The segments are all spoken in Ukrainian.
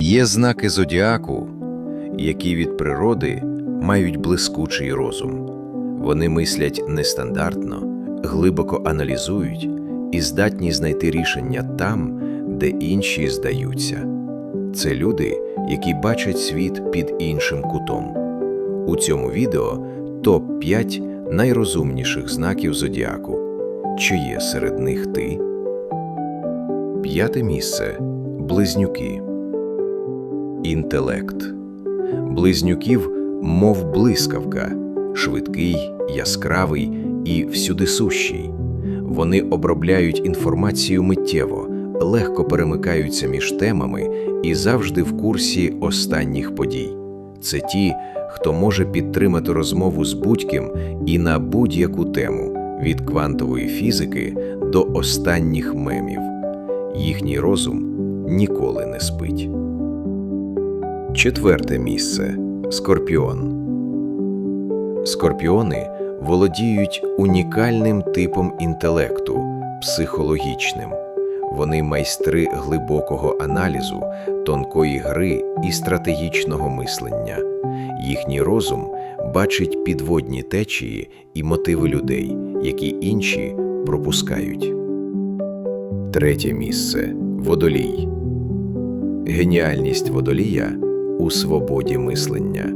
Є знаки зодіаку, які від природи мають блискучий розум. Вони мислять нестандартно, глибоко аналізують і здатні знайти рішення там, де інші здаються. Це люди, які бачать світ під іншим кутом. У цьому відео топ 5 найрозумніших знаків зодіаку. Чи є серед них ти? П'яте місце близнюки. Інтелект. Близнюків, мов блискавка, швидкий, яскравий і всюдисущий. Вони обробляють інформацію миттєво, легко перемикаються між темами і завжди в курсі останніх подій. Це ті, хто може підтримати розмову з будь-ким і на будь-яку тему від квантової фізики до останніх мемів. Їхній розум ніколи не спить. Четверте місце Скорпіон. Скорпіони володіють унікальним типом інтелекту психологічним. Вони майстри глибокого аналізу, тонкої гри і стратегічного мислення. Їхній розум бачить підводні течії і мотиви людей, які інші пропускають. Третє місце Водолій. Геніальність водолія у свободі мислення.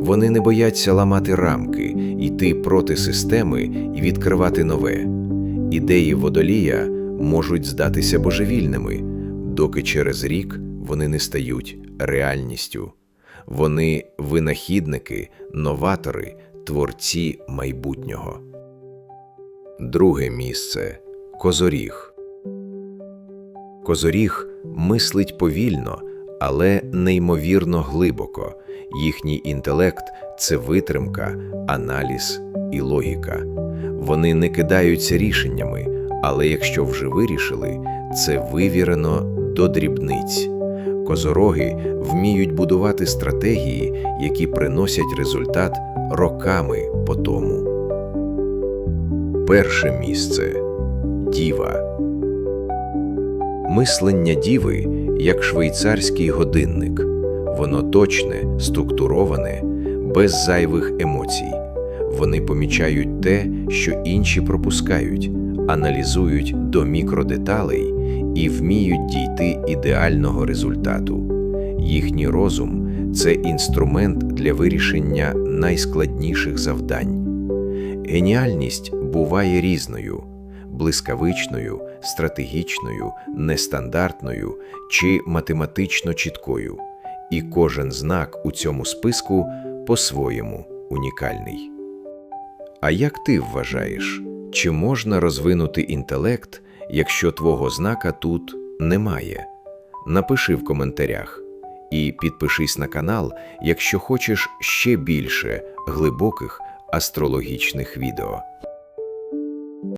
Вони не бояться ламати рамки, йти проти системи і відкривати нове. Ідеї водолія можуть здатися божевільними, доки через рік вони не стають реальністю. Вони винахідники, новатори, творці майбутнього. Друге місце Козоріг. Козоріг мислить повільно, але неймовірно глибоко. Їхній інтелект це витримка, аналіз і логіка. Вони не кидаються рішеннями, але якщо вже вирішили, це вивірено до дрібниць. Козороги вміють будувати стратегії, які приносять результат роками по тому. Перше місце Діва. Мислення діви як швейцарський годинник. Воно точне, структуроване, без зайвих емоцій. Вони помічають те, що інші пропускають, аналізують до мікродеталей і вміють дійти ідеального результату. Їхній розум це інструмент для вирішення найскладніших завдань. Геніальність буває різною блискавичною, стратегічною, нестандартною чи математично чіткою, і кожен знак у цьому списку по-своєму унікальний. А як ти вважаєш, чи можна розвинути інтелект, якщо твого знака тут немає? Напиши в коментарях і підпишись на канал, якщо хочеш ще більше глибоких астрологічних відео.